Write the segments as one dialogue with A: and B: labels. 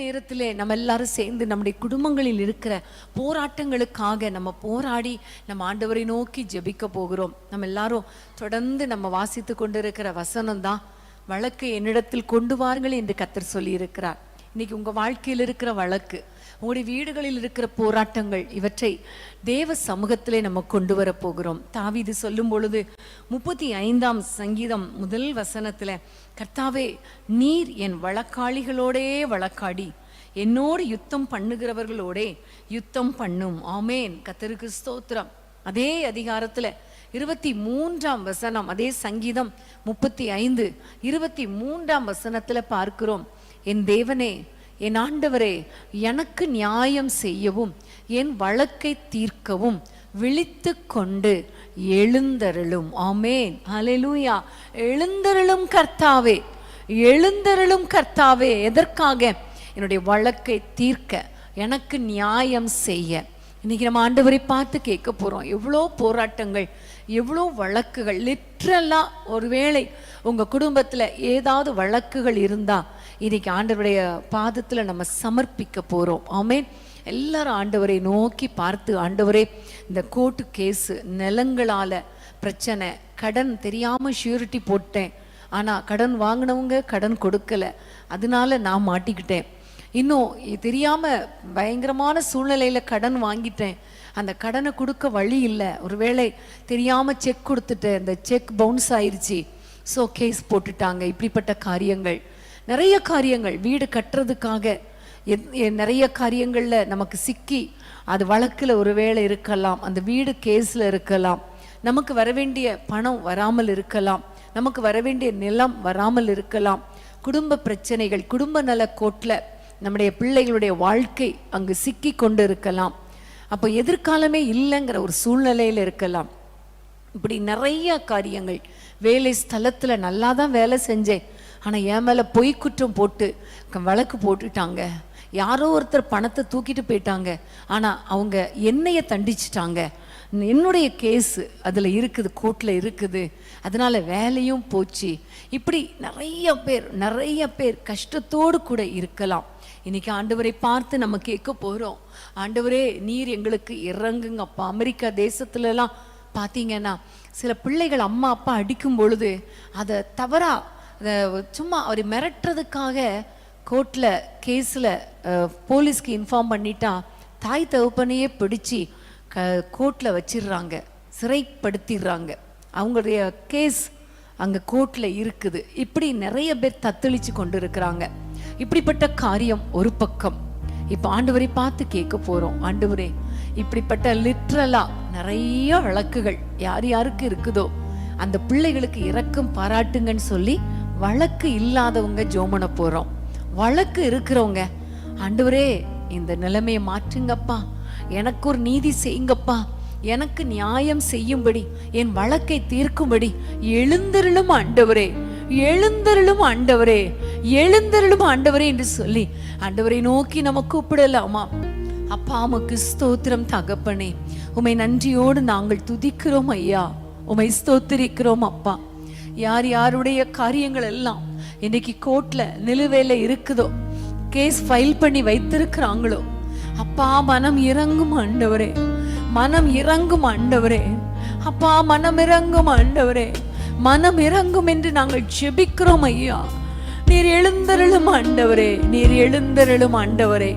A: நேரத்திலே நம்ம எல்லாரும் சேர்ந்து நம்முடைய குடும்பங்களில் இருக்கிற போராட்டங்களுக்காக நம்ம போராடி நம்ம ஆண்டவரை நோக்கி ஜெபிக்க போகிறோம். நம்ம எல்லாரும் தொடர்ந்து நம்ம வாசித்து கொண்டிருக்கிற வசனம் தான் வழக்கு என்னிடத்தில் கொண்டு வாருங்கள் என்று கத்தர் சொல்லி இருக்கிறார் இன்னைக்கு உங்க வாழ்க்கையில் இருக்கிற வழக்கு உங்களுடைய வீடுகளில் இருக்கிற போராட்டங்கள் இவற்றை தேவ சமூகத்திலே நம்ம கொண்டு வர போகிறோம் தாவிது சொல்லும் பொழுது முப்பத்தி ஐந்தாம் சங்கீதம் முதல் வசனத்துல கர்த்தாவே நீர் என் வழக்காளிகளோடே வழக்காடி. என்னோடு யுத்தம் பண்ணுகிறவர்களோடே யுத்தம் பண்ணும். ஆமேன். கத்தருக்கு ஸ்தோத்திரம். அதே அதிகாரத்துல இருபத்தி மூன்றாம் வசனம் அதே சங்கீதம் முப்பத்தி ஐந்து இருபத்தி மூன்றாம் வசனத்துல பார்க்கிறோம் என் தேவனே என் ஆண்டவரே எனக்கு நியாயம் செய்யவும் என் வழக்கை தீர்க்கவும் விழித்து கொண்டு எழுந்தருளும். ஆமேன். ஹalleluya. எழுந்தருளும் கர்த்தாவே. எழுந்தருளும் கர்த்தாவே. எதற்காக? என்னுடைய வழக்கை தீர்க்க எனக்கு நியாயம் செய்ய. இன்னைக்கு நம்ம ஆண்டவரை பார்த்து கேட்க போகிறோம் எவ்வளோ போராட்டங்கள் எவ்வளோ வழக்குகள் லிட்ரலாக ஒருவேளை உங்கள் குடும்பத்தில் ஏதாவது வழக்குகள் இருந்தா இன்னைக்கு ஆண்டவருடைய பாதத்தில் நம்ம சமர்ப்பிக்க போகிறோம் ஆமென். எல்லாரும் ஆண்டவரை நோக்கி பார்த்து ஆண்டவரே இந்த கோர்ட்டு கேஸு நிலங்களால் பிரச்சனை. கடன் தெரியாமல் ஷூரிட்டி போட்டேன். ஆனால் கடன் வாங்கினவங்க கடன் கொடுக்கல. அதனால நான் மாட்டிக்கிட்டேன். இன்னும் தெரியாமல் பயங்கரமான சூழ்நிலையில் கடன் வாங்கிட்டேன். அந்த கடனை கொடுக்க வழி இல்லை. ஒருவேளை தெரியாமல் செக் கொடுத்துட்டேன் அந்த செக் பவுன்ஸ் ஆயிடுச்சு ஸோ கேஸ் போட்டுட்டாங்க. இப்படிப்பட்ட காரியங்கள். நிறைய காரியங்கள் வீடு கட்டுறதுக்காக எத்- நிறைய காரியங்களில் நமக்கு சிக்கி அது வழக்குல ஒருவேளை இருக்கலாம் அந்த வீடு கேஸில் இருக்கலாம் நமக்கு வர வேண்டிய பணம் வராமல் இருக்கலாம் நமக்கு வர வேண்டிய நிலம் வராமல் இருக்கலாம் குடும்ப பிரச்சனைகள் குடும்ப நல கோட்டில் நம்முடைய பிள்ளைகளுடைய வாழ்க்கை அங்கு சிக்கி கொண்டு இருக்கலாம். அப்போ எதிர்காலமே இல்லைங்கிற ஒரு சூழ்நிலையில் இருக்கலாம். இப்படி நிறைய காரியங்கள் வேலை ஸ்தலத்தில் நல்லா தான் வேலை செஞ்சேன் ஆனால் என் மேலே பொய் குற்றம் போட்டு வழக்கு போட்டுட்டாங்க. யாரோ ஒருத்தர் பணத்தை தூக்கிட்டு போயிட்டாங்க. ஆனால் அவங்க என்னைய தண்டிச்சிட்டாங்க. என்னுடைய கேஸ் அதில் இருக்குது கோர்ட்டில் இருக்குது. அதனால் வேலையும் போச்சு. இப்படி நிறைய பேர் நிறைய பேர் கஷ்டத்தோடு கூட இருக்கலாம். இன்றைக்கி ஆண்டவரை பார்த்து நம்ம கேட்க போகிறோம் ஆண்டவரே நீர் எங்களுக்கு இறங்குங்கப்பா அமெரிக்கா தேசத்துலலாம் பார்த்தீங்கன்னா சில பிள்ளைகள் அம்மா அப்பா அடிக்கும் பொழுது அதை தவறா சும்மா அவர் மிரட்டுறதுக்காக கோர்ட்டில் கேஸில் போலீஸ்க்கு இன்ஃபார்ம் பண்ணிட்டா தாய் தகப்பனையே பிடிச்சி க கோர்ட்டில் வச்சிடுறாங்க. சிறைப்படுத்திடுறாங்க. அவங்களுடைய கேஸ் அங்கே கோர்ட்டில் இருக்குது. இப்படி நிறைய பேர் தத்தளிச்சு கொண்டு இருக்கிறாங்க இப்படிப்பட்ட காரியம் ஒரு பக்கம். இப்போ ஆண்டவரை பார்த்து கேட்க போகிறோம் ஆண்டவரே இப்படிப்பட்ட லிட்ரலா நிறைய வழக்குகள் யார் யாருக்கு இருக்குதோ அந்த பிள்ளைகளுக்கு இரக்கம் பாராட்டுங்கன்னு சொல்லி வழக்கு இல்லாதவங்க ஜோமன போகிறோம் வழக்கு இருக்கிறவங்க ஆண்டவரே இந்த நிலைமையை மாற்றுங்கப்பா. எனக்கு ஒரு நீதி செய்யுங்கப்பா. எனக்கு நியாயம் செய்யும்படி என் வழக்கை தீர்க்கும்படி. எழுந்தருளும் ஆண்டவரே எழுந்தருளும் ஆண்டவரே எழுந்தருளும் ஆண்டவரே என்று சொல்லி ஆண்டவரை நோக்கி நம்ம கூப்பிடலாமா? அப்பா உமக்கு ஸ்தோத்திரம் தகப்பனே. உமை நன்றியோடு நாங்கள் துதிக்கிறோம் ஐயா. உமை ஸ்தோத்திரிக்கிறோம் அப்பா. யார் யாருடைய காரியங்கள் எல்லாம் இன்னைக்கு கோர்ட்ல நிலுவையில இருக்குதோ கேஸ் ஃபைல் பண்ணி வைத்திருக்கிறாங்களோ அப்பா மனம் இறங்கும் ஆண்டவரே மனம் இறங்கும் ஆண்டவரே அப்பா மனம் இறங்கும் ஆண்டவரே மனம் இறங்கும் என்று நாங்கள் ஜெபிக்கிறோம் ஐயா. நீர் எழுந்தருளும் ஆண்டவரே நீர் எழுந்தருளும் ஆண்டவரே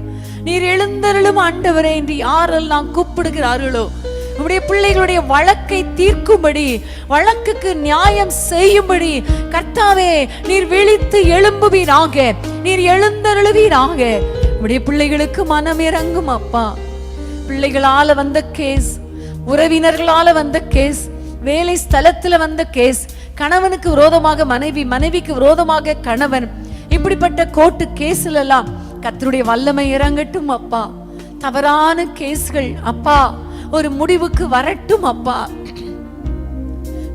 A: நீர் எழுந்தருளும் ஆண்டவரே என்று யாரெல்லாம் கூப்பிடுகிறார்களோ நம்முடைய பிள்ளைகளுடைய வழக்கை தீர்க்கும்படி வழக்குக்கு நியாயம் செய்யும்படி கர்த்தாவே நீர் விழித்து எழும்புவீராக நீர் எழுந்தருளுவீராக. நம்முடைய பிள்ளைகளுக்கு மனம் இறங்கும் அப்பா. பிள்ளைகளால வந்த கேஸ் உறவினர்களால வந்த கேஸ் வேலை ஸ்தலத்துல வந்த கேஸ் கணவனுக்கு விரோதமாக மனைவி மனைவிக்கு விரோதமாக கணவன் இப்படிப்பட்ட கோர்ட்டு கேஸ்ல எல்லாம் கத்தருடைய வல்லமை இறங்கட்டும் அப்பா. தவறான கேஸ்கள் அப்பா. ஒரு முடிவுக்கு வரட்டும் அப்பா.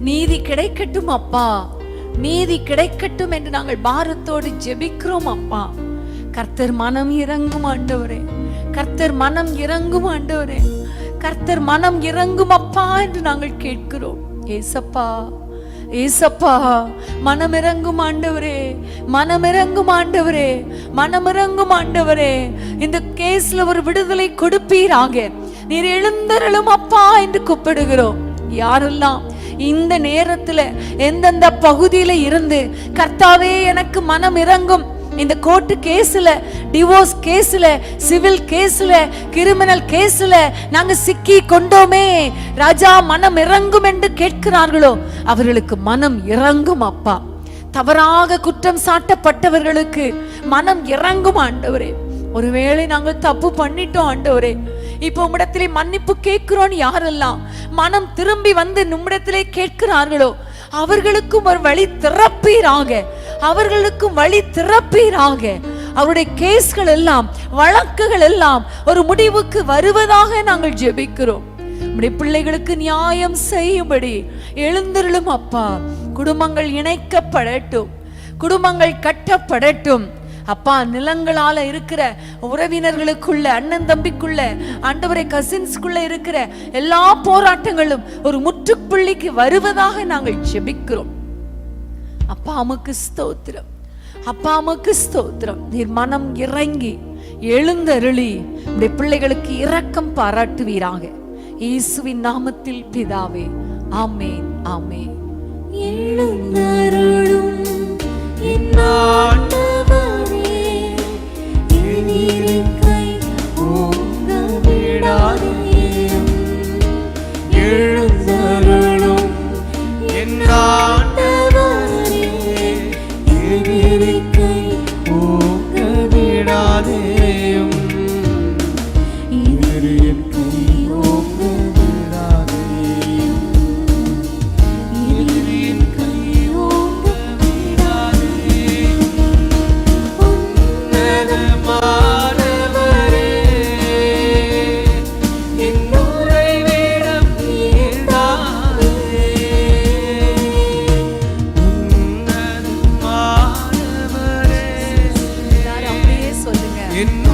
A: நீதி கிடைக்கட்டும் அப்பா. நீதி கிடைக்கட்டும் என்று நாங்கள் பாரத்தோடு ஜெபிக்கிறோம் அப்பா. கர்த்தர் மனம் இறங்கும் ஆண்டவரே. கர்த்தர் மனம் இறங்கும் ஆண்டவரே. கர்த்தர் மனம் இறங்கும் அப்பா என்று நாங்கள் கேட்கிறோம். ஏசப்பா ஏசப்பா. மனமிறங்கும் ஆண்டவரே. மனமிறங்கும் ஆண்டவரே. மனமிறங்கும் ஆண்டவரே. இந்த கேஸ்ல ஒரு விடுதலை கொடுப்பீராக. நீர் எழுந்தருளும் அப்பா என்று கூப்பிடுகிறோம். யாரெல்லாம் இந்த நேரத்துல எந்தெந்த பகுதியில இருந்து கர்த்தாவே எனக்கு மனம் இறங்கும். இந்த கோர்ட்டு கேஸ்ல டிவோர்ஸ் கேஸ்ல சிவில் கேஸ்ல கிரிமினல் கேஸ்ல நாங்க சிக்கி கொண்டோமே. ராஜா மனம் இறங்கும் என்று கேட்கிறார்களோ அவர்களுக்கு மனம் இறங்கும் அப்பா. தவறாக குற்றம் சாட்டப்பட்டவர்களுக்கு மனம் இறங்கும் ஆண்டவரே. ஒருவேளை நாங்கள் தப்பு பண்ணிட்டோம் ஆண்டவரே. இப்போ உம்மிடத்திலே மன்னிப்பு கேட்கிறோன்னு யாரெல்லாம்? மனம் திரும்பி வந்து நம்மிடத்திலே கேட்கிறார்களோ அவர்களுக்கும் ஒரு வழி திறப்பீராக. அவர்களுக்கும் வழி திறப்பீராக. அவருடைய கேஸ்கள் எல்லாம் வழக்குகள் எல்லாம் ஒரு முடிவுக்கு வருவதாக நாங்கள் ஜெபிக்கிறோம். நம்முடைய பிள்ளைகளுக்கு நியாயம் செய்யும்படி எழுந்திருளும் அப்பா. குடும்பங்கள் இணைக்கப்படட்டும். குடும்பங்கள் கட்டப்படட்டும். அப்பா நிலங்களால இருக்கிற உறவினர்களுக்குள்ள அண்ணன் தம்பிக்குள்ள ஆண்டவரை கசின்ஸ்குள்ள இருக்கிற எல்லா போராட்டங்களும் ஒரு முற்றுப்புள்ளிக்கு வருவதாக நாங்கள் ஜெபிக்கிறோம். அப்பா அமுக்கு ஸ்தோத்திரம். அப்பா அமுக்கு ஸ்தோத்திரம். நீர் மனம் இறங்கி எழுந்தருளி உடைய பிள்ளைகளுக்கு இரக்கம் பாராட்டுவீராக. இயேசுவின் நாமத்தில் பிதாவே ஆமேன் ஆமேன்.
B: எழுந்தருளும் என் என் இருக்கை என்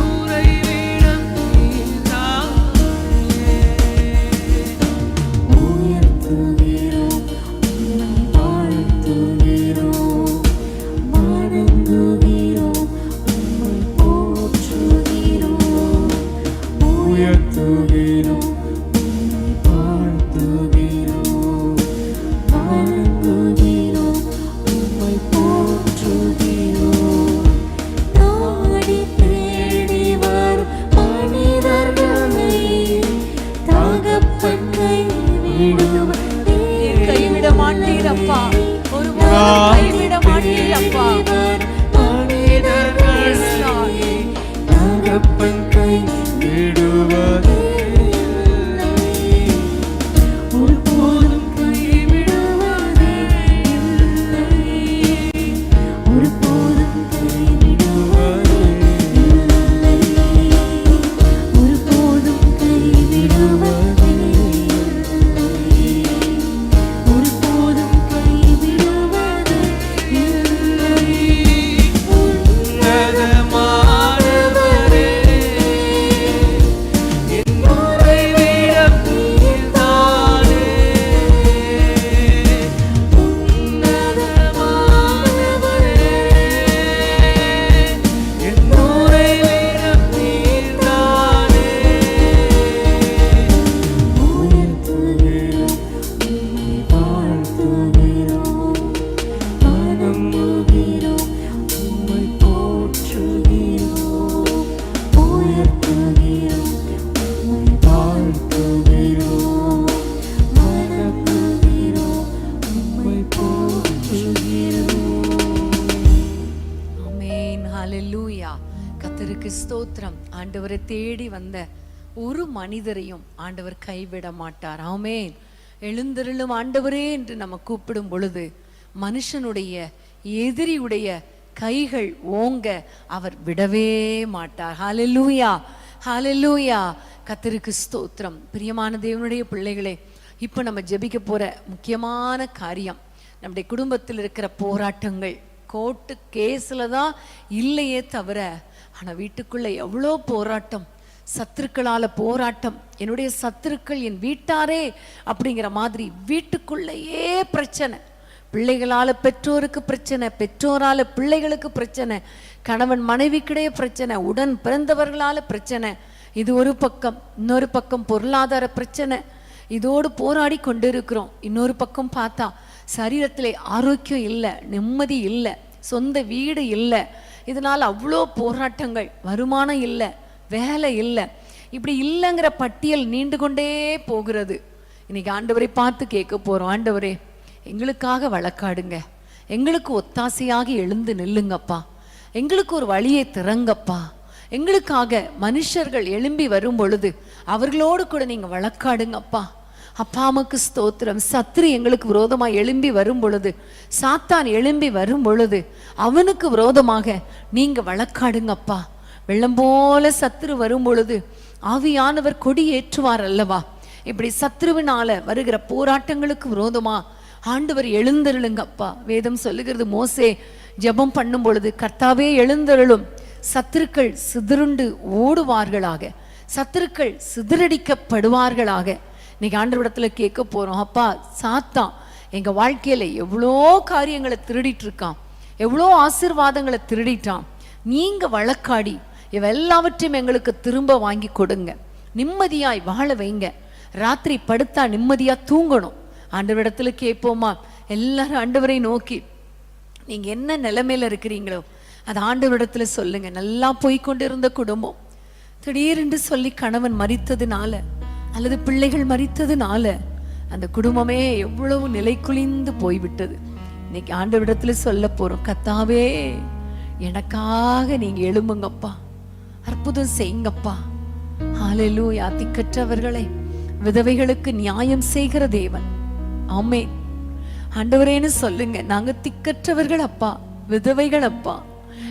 A: வந்த ஒரு மனிதரையும் ஆண்டவர் கைவிட மாட்டார். ஆமென். எழுந்திருளும் ஆண்டவரே என்று நம்ம கூப்பிடும் பொழுது மனுஷனுடைய எதிரியுடைய கைகள் ஓங்க அவர் விடவே மாட்டார். ஹாலெல்லூயா ஹாலெல்லூயா கத்திருக்கு ஸ்தோத்திரம். பிரியமான தேவனுடைய பிள்ளைகளே இப்போ நம்ம ஜெபிக்க போற முக்கியமான காரியம் நம்முடைய குடும்பத்தில் இருக்கிற போராட்டங்கள். கோர்ட்டு கேஸில் தான் இல்லையே தவிர ஆனால் வீட்டுக்குள்ள எவ்வளோ போராட்டம் சத்துருக்களால் போராட்டம். என்னுடைய சத்துருக்கள் என் வீட்டாரே அப்படிங்கிற மாதிரி வீட்டுக்குள்ளேயே பிரச்சனை. பிள்ளைகளால் பெற்றோருக்கு பிரச்சனை பெற்றோரால் பிள்ளைகளுக்கு பிரச்சனை கணவன் மனைவிக்கிடையே பிரச்சனை உடன் பிறந்தவர்களால் பிரச்சனை. இது ஒரு பக்கம் இன்னொரு பக்கம் பொருளாதார பிரச்சனை. இதோடு போராடி கொண்டிருக்கிறோம். இன்னொரு பக்கம் பார்த்தா சரீரத்தில் ஆரோக்கியம் இல்லை நிம்மதி இல்லை சொந்த வீடு இல்லை. இதனால் அவ்வளோ போராட்டங்கள் வருமானம் இல்லை. வேலை இல்லை. இப்படி இல்லைங்கிற பட்டியல் நீண்டு கொண்டே போகிறது. இன்னைக்கு ஆண்டவரை பார்த்து கேட்க போறோம். ஆண்டவரே எங்களுக்காக வழக்காடுங்க. எங்களுக்கு ஒத்தாசையாக எழுந்து நில்லுங்கப்பா. எங்களுக்கு ஒரு வழியை திறங்கப்பா. எங்களுக்காக மனுஷர்கள் எழும்பி வரும் பொழுது அவர்களோடு கூட நீங்க வழக்காடுங்கப்பா. அப்பாவுக்கு ஸ்தோத்திரம். சத்ரு எங்களுக்கு விரோதமா எழும்பி வரும் பொழுது சாத்தான் எழும்பி வரும் பொழுது அவனுக்கு விரோதமாக நீங்க வழக்காடுங்கப்பா. வெள்ளம் போல சத்துரு வரும் பொழுது ஆவியானவர் கொடி ஏற்றுவார் அல்லவா? இப்படி சத்ருவினால வருகிற போராட்டங்களுக்கு விரோதமா ஆண்டவர் எழுந்தருளுங்கப்பா. வேதம் சொல்லுகிறது மோசே ஜெபம் பண்ணும் பொழுது கர்த்தாவே எழுந்தருளும். சத்துருக்கள் சிதறுண்டு ஓடுவார்களாக. சத்துருக்கள் சிதறடிக்கப்படுவார்களாக. இன்னைக்கு ஆண்டவரிடத்துல கேட்க போறோம் அப்பா சாத்தான் எங்க வாழ்க்கையில எவ்வளோ காரியங்களை திருடிட்டு இருக்கான். எவ்வளோ ஆசீர்வாதங்களை திருடிட்டான். நீங்க வழக்காடி இவெல்லாவற்றையும் எங்களுக்கு திரும்ப வாங்கி கொடுங்க. நிம்மதியாய் வாழ வைங்க. ராத்திரி படுத்தா நிம்மதியா தூங்கணும். ஆண்டவரிடத்துல கேட்போமா? எல்லாரும் ஆண்டவரை நோக்கி நீங்க என்ன நிலைமையில இருக்கிறீங்களோ அது ஆண்டவரிடத்துல சொல்லுங்க. நல்லா போய்கொண்டிருந்த குடும்பம். திடீரென்று சொல்லி கணவன் மறித்ததுனால அல்லது பிள்ளைகள் மறித்ததுனால அந்த குடும்பமே எவ்வளவு நிலை குளிந்து போய்விட்டது. இன்னைக்கு ஆண்டவரிடத்துல சொல்ல போறோம் கத்தாவே எனக்காக நீங்க எழும்புங்கப்பா. அற்புதம் செய்யுங்கப்பா. ஹalleluya. திக்கற்றவர்களை விதவைகளுக்கு நியாயம் செய்கிற தேவன். ஆமே ஆண்டவரேன்னு சொல்லுங்க? நாங்க திக்கற்றவர்கள் அப்பா விதவைகள் அப்பா.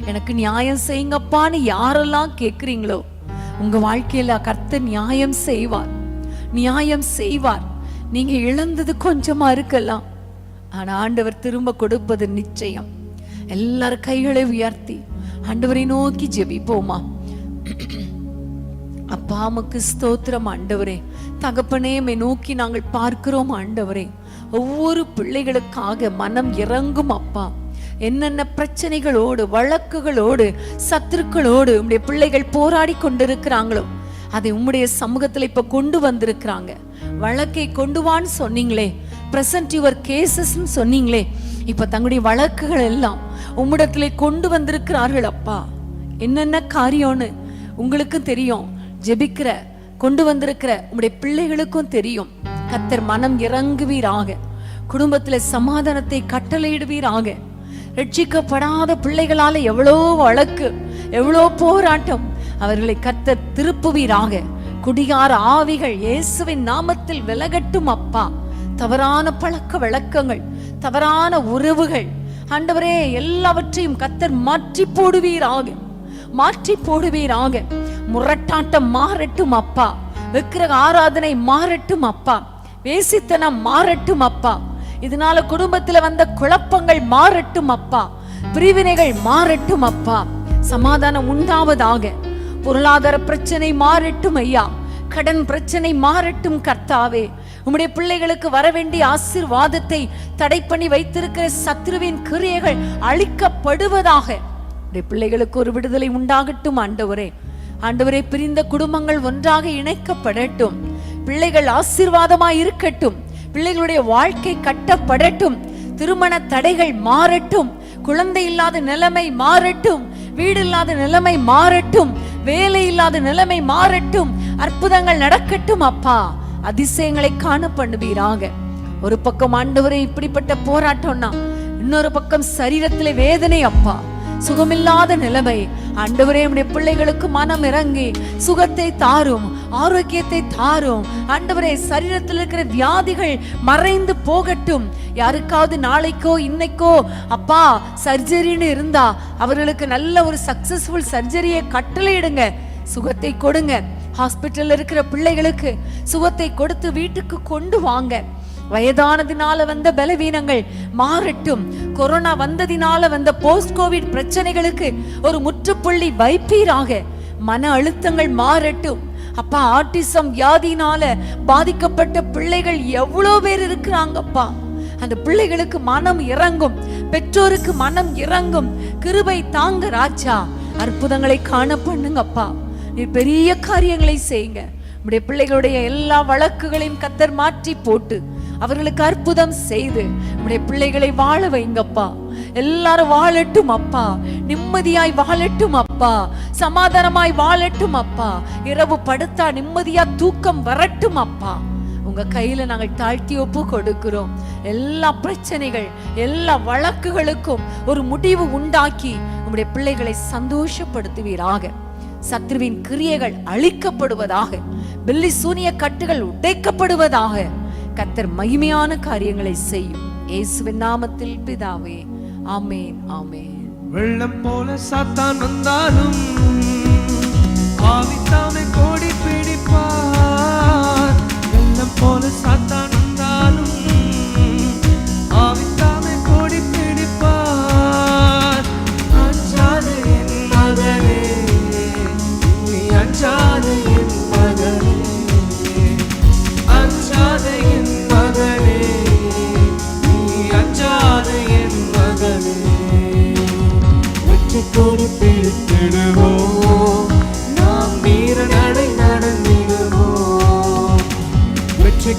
A: எனக்கு நியாயம் செய்யுங்கப்பான்னு யாரெல்லாம் கேக்குறீங்களோ உங்க வாழ்க்கையில கர்த்தர் நியாயம் செய்வார். நியாயம் செய்வார். நீங்க இழந்தது கொஞ்சமா இருக்கலாம். ஆனா ஆண்டவர் திரும்ப கொடுப்பது நிச்சயம். எல்லாரும் கைகளை உயர்த்தி ஆண்டவரை நோக்கி ஜெபிப்போமா? அப்பா உமக்கு ஸ்தோத்திரம் ஆண்டவரே. தகப்பனே நோக்கி நாங்கள் பார்க்கிறோம் ஆண்டவரே. ஒவ்வொரு பிள்ளைகளுக்காக மனம் இறங்கும் அப்பா. என்னென்ன பிரச்சனைகளோடு வழக்குகளோடு சத்துருக்களோடு உம்முடைய பிள்ளைகள் போராடி கொண்டிருக்கிறாங்களோ அதை உம்முடைய சமூகத்தில் இப்ப கொண்டு வந்திருக்கிறாங்க. வழக்கை கொண்டு வான்னு சொன்னீங்களே. பிரசன்ட் யுவர் கேசஸ்ன்னு சொன்னீங்களே. இப்ப தங்களுடைய வழக்குகள் எல்லாம் உம்மிடத்திலே கொண்டு வந்திருக்கிறார்கள் அப்பா. என்னென்ன காரியம்னு உங்களுக்கும் தெரியும். ஜெபிக்கிற கொண்டு வந்திருக்கிற உங்களுடைய பிள்ளைகளுக்கும் தெரியும். கத்தர் மனம் இறங்குவீராக. குடும்பத்துல சமாதானத்தை கட்டளையிடுவீராக. ரட்சிக்கப்படாத பிள்ளைகளால எவ்வளோ வழக்கு எவ்வளோ போராட்டம் அவர்களை கத்தர் திருப்புவீராக. குடிகார ஆவிகள் இயேசுவின் நாமத்தில் விலகட்டும் அப்பா. தவறான பழக்க வழக்கங்கள் தவறான உறவுகள் ஆண்டவரே எல்லாவற்றையும் கத்தர் மாற்றி போடுவீராக. மாற்றி போடுவீராக. முரட்டாட்டம் மாறட்டும் அப்பா. விக்கிரக ஆராதனை மாறட்டும் அப்பா. வேசித்தனம் மாறட்டும் அப்பா. இதனால குடும்பத்துல வந்த குழப்பங்கள் மாறட்டும் அப்பா. பிரிவினைகள் மாறட்டும் அப்பா. சமாதானம் உண்டாவதாக. பொருளாதார பிரச்சனை மாறட்டும் ஐயா. கடன் பிரச்சனை மாறட்டும் கர்த்தாவே. உம்முடைய பிள்ளைகளுக்கு வர வேண்டிய ஆசீர்வாதத்தை தடை பண்ணி வைத்திருக்கிற சத்ருவின் கிரியைகள் அழிக்கப்படுவதாக. உடைய பிள்ளைகளுக்கு ஒரு விடுதலை உண்டாகட்டும் ஆண்டவரே. ஆண்டவரே பிரிந்த குடும்பங்கள் ஒன்றாக இணைக்கப்படட்டும். பிள்ளைகள் ஆசீர்வாதமாய் இருக்கட்டும். பிள்ளைகளுடைய வாழ்க்கை கட்டப்படட்டும். திருமண தடைகள் மாறட்டும். குழந்தை இல்லாத நிலைமை மாறட்டும். வீடு இல்லாத நிலைமை மாறட்டும். வேலை இல்லாத நிலைமை மாறட்டும். அற்புதங்கள் நடக்கட்டும் அப்பா. அதிசயங்களை காண பண்ணுவீராக. ஒரு பக்கம் ஆண்டவரே இப்படிப்பட்ட போராட்டம்னா இன்னொரு பக்கம் சரீரத்திலே வேதனை அப்பா. சுகமில்லாத நிலைமை. ஆண்டவரே நம்முடைய பிள்ளைகளுக்கு மனம் இறங்கி சுகத்தை தாரும் ஆரோக்கியத்தை தாரும். ஆண்டவரே சரீரத்தில் இருக்கிற வியாதிகள் மறைந்து போகட்டும். யாருக்காவது நாளைக்கோ இன்னைக்கோ அப்பா சர்ஜரின்னு இருந்தா அவர்களுக்கு நல்ல ஒரு சக்சஸ்ஃபுல் சர்ஜரியை கட்டளையிடுங்க. சுகத்தை கொடுங்க. ஹாஸ்பிட்டல்ல இருக்கிற பிள்ளைகளுக்கு சுகத்தை கொடுத்து வீட்டுக்கு கொண்டு வாங்க. வயதானதினால வந்த பலவீனங்கள் மாறட்டும். கொரோனா வந்ததினால வந்த போஸ்ட் கோவிட் பிரச்சனைகளுக்கு ஒரு முற்றுப்புள்ளி வைப்பீராக. மன அழுத்தங்கள் மாறட்டும். அப்பா ஆர்டிசம் வியாதினால பாதிக்கப்பட்ட பிள்ளைகள் எவ்வளோ பேர் இருக்கிறாங்கப்பா. அந்த பிள்ளைகளுக்கு மனம் இறங்கும். பெற்றோருக்கு மனம் இறங்கும். கிருபை தாங்க ராஜா. அற்புதங்களை காண பண்ணுங்கப்பா. நீ பெரிய காரியங்களை செய்யுங்க. உடைய பிள்ளைகளுடைய எல்லா வழக்குகளையும் கத்தர் மாற்றி போட்டு அவர்களுக்கு அற்புதம் செய்து உடைய பிள்ளைகளை வாழ வைங்கப்பா. எல்லாரும் வாழட்டும் அப்பா. நிம்மதியாய் வாழட்டும் அப்பா. சமாதானமாய் வாழட்டும் அப்பா. இரவு படுத்தா நிம்மதியா தூக்கம் வரட்டும் அப்பா. உங்க கையில நாங்கள் தாழ்த்தி ஒப்பு கொடுக்கிறோம். எல்லா பிரச்சனைகள் எல்லா வழக்குகளுக்கும் ஒரு முடிவு உண்டாக்கி உங்களுடைய பிள்ளைகளை சந்தோஷப்படுத்துவீராக. சத்ருவின் கிரியைகள் அழிக்கப்படுவதாக பில்லி சூனிய கட்டுகள் உடைக்கப்படுவதாக கத்தர் மகிமையான காரியங்களை செய்யும். இயேசுவின் நாமத்தில் பிதாவே ஆமேன் ஆமேன்.
B: வெள்ளம் போல சாத்தான் வந்தாலும் ஆவித்தாமே கோடி பிடிப்பார். வெள்ளம் போல சாத்தான் நடந்திடுவோம் நாம் வீர நடை நடந்திடுவோம் வெற்றி